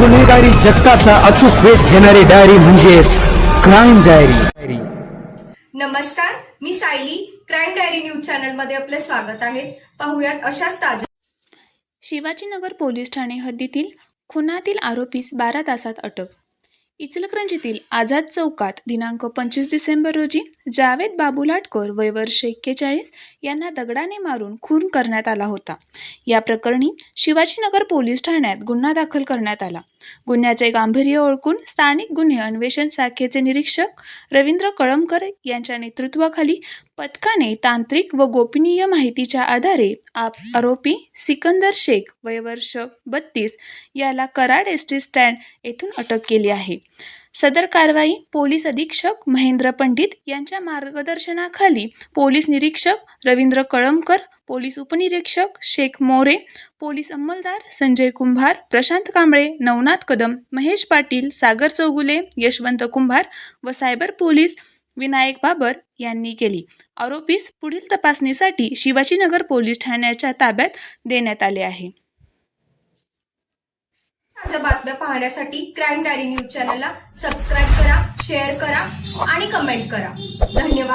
गुन्हेगारी जगताचा अचूक वेध घेणारी डायरी म्हणजेच क्राईम डायरी नमस्कार मी सायली. क्राईम डायरी न्यूज चॅनलमध्ये आपले स्वागत आहे. पाहुयात अशाच ताज्या शिवाजीनगर पोलीस ठाणे हद्दीतील खुनातील आरोपीस बारा तासात अटक इचलकरंजीतील आझाद चौकात दिनांक पंचवीस डिसेंबर रोजी जावेद बाबू लाटकर वय वर्ष एक्केचाळीस यांना दगडाने मारून खून करण्यात आला होता. या प्रकरणी शिवाजीनगर पोलीस ठाण्यात गुन्हा दाखल करण्यात आला. गुन्ह्याचे गांभीर्य ओळखून स्थानिक गुन्हे अन्वेषण शाखेचे निरीक्षक रवींद्र कळमकर यांच्या नेतृत्वाखाली पथकाने तांत्रिक व गोपनीय माहितीच्या आधारे आप आरोपी सिकंदर शेख वयवर्ष बत्तीस याला कराड एस टी स्टँड येथून अटक केली आहे. सदर कारवाई पोलीस अधीक्षक महेंद्र पंडित यांच्या मार्गदर्शनाखाली पोलीस निरीक्षक रवींद्र कळमकर पोलीस उपनिरीक्षक शेख मोरे पोलीस अंमलदार संजय कुंभार प्रशांत कांबळे नवनाथ कदम महेश पाटील सागर चौगुले यशवंत कुंभार व सायबर पोलीस विनायक बाबर यांनी केली. आरोपीस पुढील तपासणीसाठी शिवाजीनगर पोलीस ठाण्याच्या ताब्यात देण्यात आले आहे. ताज्या बातम्या पाहण्यासाठी क्राईम डायरी न्यूज चॅनलला सबस्क्राईब करा शेअर करा आणि कमेंट करा. धन्यवाद.